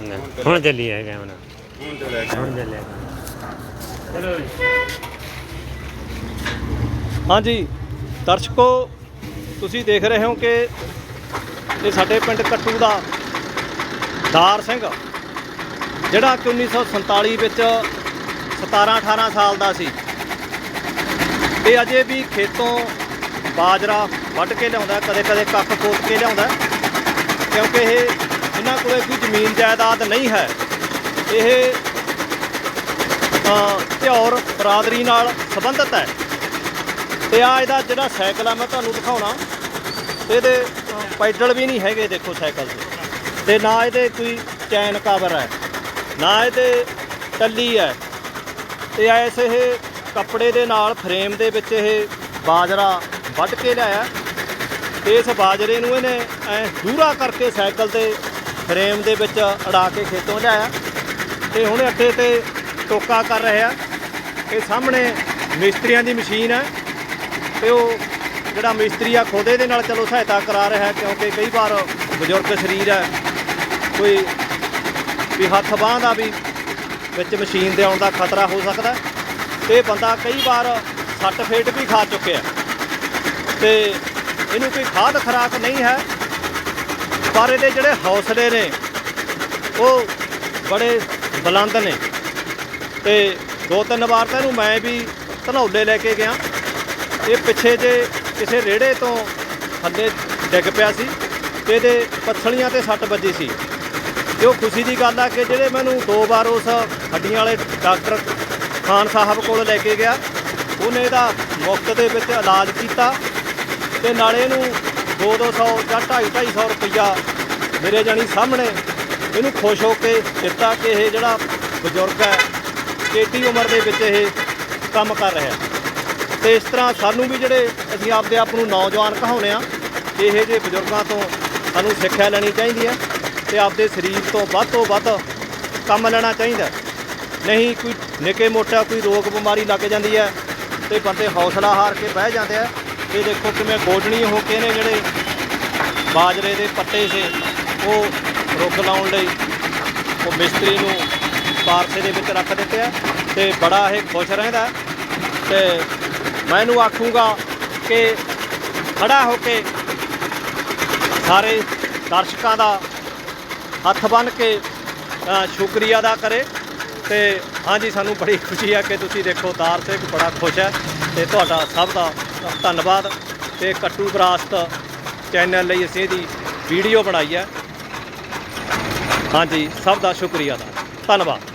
ਹੁਣ ਚੱਲੀ ਹੈ ਕੈਮਰਾ। ਹੁਣ ਤੇ ਲੈ ਹੁਣ ਚੱਲਿਆ ਚਲੋ ਹਾਂਜੀ ਦਰਸ਼ਕੋ ਤੁਸੀਂ ਦੇਖ ਰਹੇ ਹੋ ਕਿ ਇਹ ਸਾਡੇ ਪਿੰਡ ਕੱਟੂ ਦਾ ਦਾਰ ਸਿੰਘ ਜਿਹੜਾ ਕਿ 1947 ਵਿੱਚ 17 18 ਸਾਲ ਦਾ ਸੀ। ਇਹ ਅਜੇ ਵੀ ਖੇਤੋਂ ਬਾਜਰਾ ਵੱਢ ਕੇ ਲਿਆਉਂਦਾ ਕਦੇ ਕਦੇ ਕੱਖ ਕੋਟ ਕੇ ਲਿਆਉਂਦਾ ਕਿਉਂਕਿ ਇਹ ਕੋਲੇ ਕੋਈ ਜ਼ਮੀਨ ਜਾਇਦਾਦ ਨਹੀਂ ਹੈ। ਇਹ ਅ, ਬਰਾਦਰੀ ਨਾਲ ਸੰਬੰਧਿਤ ਹੈ। ਤੇ ਆ ਇਹਦਾ ਜਿਹੜਾ ਸਾਈਕਲ ਆ ਮੈਂ ਤੁਹਾਨੂੰ ਦਿਖਾਉਣਾ। ਇਹਦੇ ਪੈਡਲ ਵੀ ਨਹੀਂ ਹੈਗੇ ਦੇਖੋ ਸਾਈਕਲ ਦੇ। ਤੇ ਨਾ ਇਹਦੇ ਕੋਈ ਚੈਨ ਕਵਰ ਹੈ ਨਾ ਇਹਦੇ ਟੱਲੀ ਹੈ। ਤੇ ਐਸ ਇਹ ਕੱਪੜੇ ਦੇ ਨਾਲ ਫਰੇਮ ਦੇ ਵਿੱਚ ਇਹ ਬਾਜਰਾ ਵੱਢ ਕੇ ਲਿਆਇਆ। ਇਸ ਬਾਜਰੇ ਨੂੰ ਇਹਨੇ ਐ ਦੂਰਾ ਕਰਕੇ ਸਾਈਕਲ ਤੇ ਫਰੇਮ ਦੇ ਵਿੱਚ ਅੜਾ ਕੇ ਖੇਤੋਂ ਲਿਆਇਆ ਤੇ ਹੁਣ ਅੱਡੇ ਤੇ ਟੋਕਾ ਕਰ ਰਿਹਾ ਇਹ ਸਾਹਮਣੇ ਮਿਸਤਰੀਆਂ ਦੀ ਮਸ਼ੀਨ ਹੈ ਤੇ ਉਹ ਜਿਹੜਾ ਮਿਸਤਰੀ ਆ ਖੁਦ ਇਹਦੇ ਨਾਲ ਚਲੋ ਸਹਾਇਤਾ ਕਰਾ ਰਿਹਾ ਕਿਉਂਕਿ ਕਈ ਵਾਰ ਬਜ਼ੁਰਗ ਸਰੀਰ ਹੈ ਕੋਈ ਵੀ ਹੱਥ ਬਾਂਹ ਦਾ ਵੀ ਵਿੱਚ ਮਸ਼ੀਨ ਦੇ ਆਉਣ ਦਾ ਖਤਰਾ ਹੋ ਸਕਦਾ। ਹੈ। ਤੇ ਬੰਦਾ ਕਈ ਵਾਰ ਸੱਟ ਫੇਟ ਵੀ ਖਾ ਚੁੱਕਿਆ। ਤੇ ਇਹਨੂੰ ਕੋਈ ਖਾਦ ਖਰਾਕ ਨਹੀਂ ਹੈ। ਪਰ ਇਹਦੇ ਜਿਹੜੇ ਹੌਸਲੇ ਨੇ, ਉਹ ਬੜੇ ਬੁਲੰਦ ਨੇ। ਤੇ ਦੋ ਤਿੰਨ ਵਾਰ ਤਾਂ ਇਹਨੂੰ ਮੈਂ ਵੀ ਧਨੌਲੇ ਲੈ ਕੇ ਗਿਆ। ਇਹ ਪਿੱਛੇ ਜੇ ਕਿਸੇ ਰੇੜੇ ਤੋਂ ਥੱਲੇ ਡਿੱਗ ਪਿਆ ਸੀ ਤੇ ਇਹਦੇ ਪੱਥਲੀਆਂ ਤੇ ਸੱਟ ਵੱਜੀ ਸੀ। ਤੇ ਉਹ ਖੁਸ਼ੀ ਦੀ ਗੱਲ ਆ ਕਿ ਜਿਹੜੇ ਮੈਨੂੰ ਦੋ ਵਾਰ ਉਸ ਹੱਡੀਆਂ ਵਾਲੇ ਡਾਕਟਰ ਖਾਨ ਸਾਹਿਬ ਕੋਲ ਲੈ ਕੇ ਗਿਆ, ਉਹਨੇ ਇਹਦਾ ਮੁਫਤ ਦੇ ਵਿੱਚ ਇਲਾਜ ਕੀਤਾ ਤੇ ਨਾਲੇ ਇਹਨੂੰ 2-200 ਜਾਂ 250 ਰੁਪਈਆ ਮੇਰੇ ਜਾਨੀ ਸਾਹਮਣੇ। ਇਹਨੂੰ ਖੁਸ਼ ਹੋ ਕੇ ਦਿੱਤਾ ਕਿ ਇਹ ਜਿਹੜਾ ਬਜ਼ੁਰਗ ਹੈ ਏਡੀ ਉਮਰ ਦੇ ਵਿੱਚ ਇਹ ਕੰਮ ਕਰ ਰਿਹਾ ਤੇ ਇਸ ਤਰ੍ਹਾਂ ਸਾਨੂੰ ਵੀ ਜਿਹੜੇ ਅਸੀਂ ਆਪਦੇ ਆਪ ਨੂੰ ਨੌਜਵਾਨ ਕਹਾਉਂਦੇ ਆ ਇਹੋ ਜਿਹੇ ਬਜ਼ੁਰਗਾਂ ਤੋਂ ਸਾਨੂੰ ਸਿੱਖਿਆ ਲੈਣੀ ਚਾਹੀਦੀ ਹੈ ਤੇ ਆਪਦੇ ਸਰੀਰ ਤੋਂ ਵੱਧ ਤੋਂ ਵੱਧ ਕੰਮ ਲੈਣਾ ਚਾਹੀਦਾ ਨਹੀਂ ਕੋਈ ਨਿੱਕੇ ਮੋਟਾ ਕੋਈ ਰੋਗ ਬਿਮਾਰੀ ਲੱਗ ਜਾਂਦੀ ਹੈ ਤੇ ਬੰਦੇ ਹੌਸਲਾ ਹਾਰ ਕੇ ਬਹਿ ਜਾਂਦੇ ਆ। ਇਹ ਦੇਖੋ ਕਿਵੇਂ ਗੋਡਣੀ ਹੋ ਕੇ ਨੇ ਜਿਹੜੇ ਬਾਜਰੇ ਦੇ ਪੱਤੇ ਸੀ ਉਹ ਰੁੱਗ ਲਾਉਣ ਲਈ ਉਹ ਮਿਸਤਰੀ ਨੂੰ ਪਾਰਸੇ ਦੇ ਵਿੱਚ ਰੱਖ ਦਿੱਤੇ ਆ ਤੇ ਬੜਾ ਇਹ ਖੁਸ਼ ਰਹਿੰਦਾ ਹੈ। ਤੇ ਮੈਂ ਇਹਨੂੰ ਆਖੂੰਗਾ ਕਿ ਖੜਾ ਹੋ ਕੇ ਸਾਰੇ ਦਰਸ਼ਕਾਂ ਦਾ ਹੱਥ ਬੰਨ੍ਹ ਕੇ ਸ਼ੁਕਰੀਆ ਅਦਾ ਕਰੇ। ਤੇ ਹਾਂਜੀ, ਸਾਨੂੰ ਬੜੀ ਖੁਸ਼ੀ ਹੈ ਕਿ ਤੁਸੀਂ ਦੇਖੋ ਦਾਰ ਸਿੰਘ ਬੜਾ ਖੁਸ਼ ਹੈ ਤੇ ਤੁਹਾਡਾ ਸਭ ਦਾ ਧੰਨਵਾਦ ਤੇ ਕੱਟੂ ਵਿਰਾਸਤ ਚੈਨਲ ਲਈ ਅਸੀਂ ਇਹਦੀ ਵੀਡੀਓ ਬਣਾਈ ਹੈ। ਹਾਂਜੀ, ਸਭ ਦਾ ਸ਼ੁਕਰੀਆ ਦਾ ਧੰਨਵਾਦ।